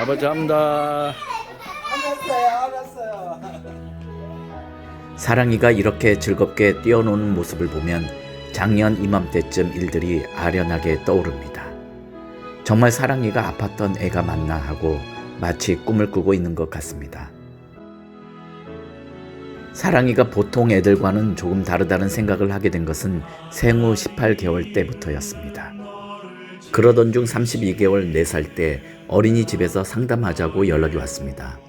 아버지 합니다. 알았어요, 알았어요. 사랑이가 이렇게 즐겁게 뛰어노는 모습을 보면 작년 이맘때쯤 일들이 아련하게 떠오릅니다. 정말 사랑이가 아팠던 애가 맞나 하고 마치 꿈을 꾸고 있는 것 같습니다. 사랑이가 보통 애들과는 조금 다르다는 생각을 하게 된 것은 생후 18개월 때부터였습니다. 그러던 중 32개월 4살 때 어린이집에서 상담하자고 연락이 왔습니다.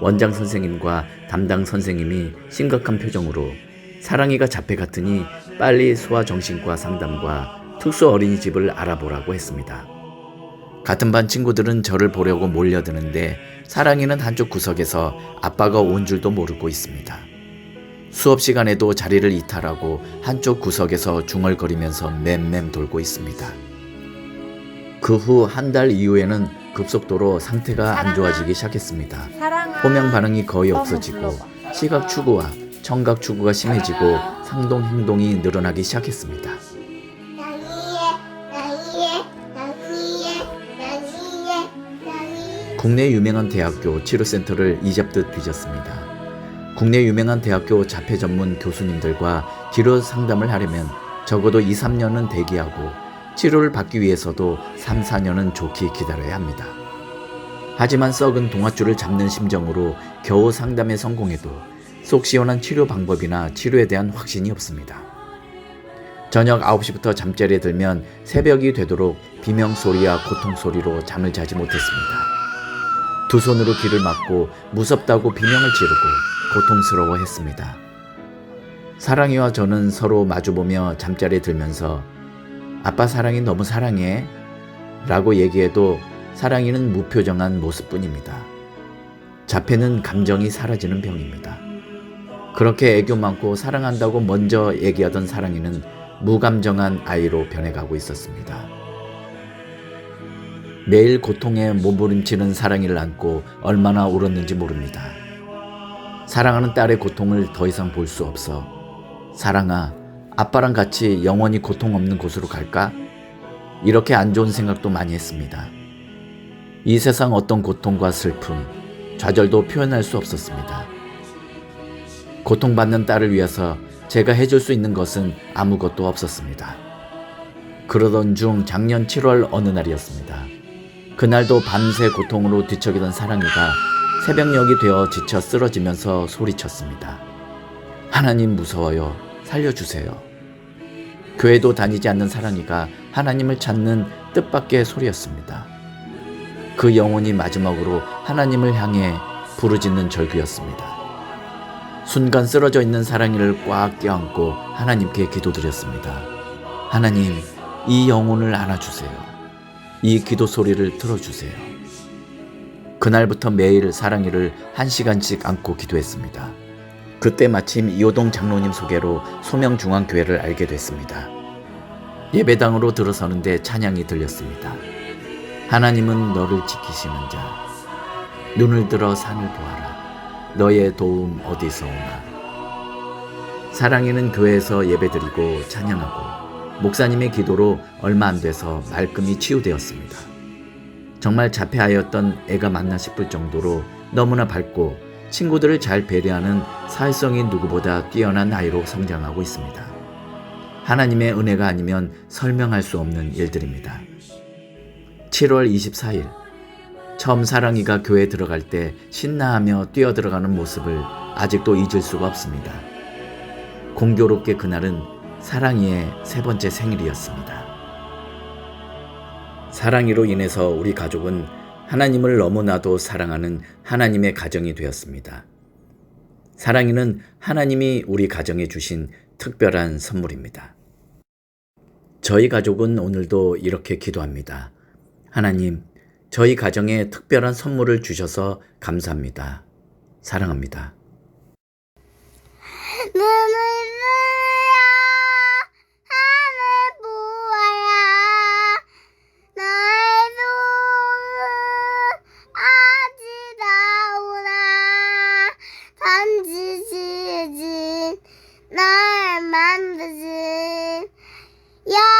원장 선생님과 담당 선생님이 심각한 표정으로 사랑이가 자폐 같으니 빨리 소아정신과 상담과 특수 어린이집을 알아보라고 했습니다. 같은 반 친구들은 저를 보려고 몰려드는데 사랑이는 한쪽 구석에서 아빠가 온 줄도 모르고 있습니다. 수업 시간에도 자리를 이탈하고 한쪽 구석에서 중얼거리면서 맴맴 돌고 있습니다. 그 후 한 달 이후에는 급속도로 상태가 안 좋아지기 시작했습니다. 호명 반응이 거의 없어지고. 시각 추구와 청각 추구가 심해지고 상동 행동이 늘어나기 시작했습니다. 국내 유명한 대학교 치료센터를 이잡듯 뒤졌습니다. 국내 유명한 대학교 자폐 전문 교수님들과 치료 상담을 하려면 적어도 2, 3년은 대기하고 치료를 받기 위해서도 3, 4년은 좋게 기다려야 합니다. 하지만 썩은 동아줄을 잡는 심정으로 겨우 상담에 성공해도 속 시원한 치료 방법이나 치료에 대한 확신이 없습니다. 저녁 9시부터 잠자리에 들면 새벽이 되도록 비명 소리와 고통 소리로 잠을 자지 못했습니다. 두 손으로 귀를 막고 무섭다고 비명을 지르고 고통스러워 했습니다. 사랑이와 저는 서로 마주보며 잠자리에 들면서 아빠 사랑이 너무 사랑해 라고 얘기해도 사랑이는 무표정한 모습뿐입니다. 자폐는 감정이 사라지는 병입니다. 그렇게 애교 많고 사랑한다고 먼저 얘기하던 사랑이는 무감정한 아이로 변해가고 있었습니다. 매일 고통에 몸부림치는 사랑이를 안고 얼마나 울었는지 모릅니다. 사랑하는 딸의 고통을 더 이상 볼 수 없어. 사랑아, 아빠랑 같이 영원히 고통 없는 곳으로 갈까? 이렇게 안 좋은 생각도 많이 했습니다. 이 세상 어떤 고통과 슬픔, 좌절도 표현할 수 없었습니다. 고통받는 딸을 위해서 제가 해줄 수 있는 것은 아무것도 없었습니다. 그러던 중 작년 7월 어느 날이었습니다. 그날도 밤새 고통으로 뒤척이던 사랑이가 새벽녘이 되어 지쳐 쓰러지면서 소리쳤습니다. 하나님 무서워요. 살려주세요. 교회도 다니지 않는 사랑이가 하나님을 찾는 뜻밖의 소리였습니다. 그 영혼이 마지막으로 하나님을 향해 부르짖는 절규였습니다. 순간 쓰러져 있는 사랑이를 꽉 껴안고 하나님께 기도드렸습니다. 하나님, 이 영혼을 안아주세요. 이 기도 소리를 들어주세요. 그날부터 매일 사랑이를 한 시간씩 안고 기도했습니다. 그때 마침 이호동 장로님 소개로 소명중앙교회를 알게 됐습니다. 예배당으로 들어서는데 찬양이 들렸습니다. 하나님은 너를 지키시는 자. 눈을 들어 산을 보아라. 너의 도움 어디서 오나. 사랑이는 교회에서 예배드리고 찬양하고 목사님의 기도로 얼마 안 돼서 말끔히 치유되었습니다. 정말 자폐아이였던 애가 맞나 싶을 정도로 너무나 밝고 친구들을 잘 배려하는 사회성이 누구보다 뛰어난 아이로 성장하고 있습니다. 하나님의 은혜가 아니면 설명할 수 없는 일들입니다. 7월 24일 처음 사랑이가 교회에 들어갈 때 신나하며 뛰어들어가는 모습을 아직도 잊을 수가 없습니다. 공교롭게 그날은 사랑이의 세 번째 생일이었습니다. 사랑이로 인해서 우리 가족은 하나님을 너무나도 사랑하는 하나님의 가정이 되었습니다. 사랑이는 하나님이 우리 가정에 주신 특별한 선물입니다. 저희 가족은 오늘도 이렇게 기도합니다. 하나님, 저희 가정에 특별한 선물을 주셔서 감사합니다. 사랑합니다. 아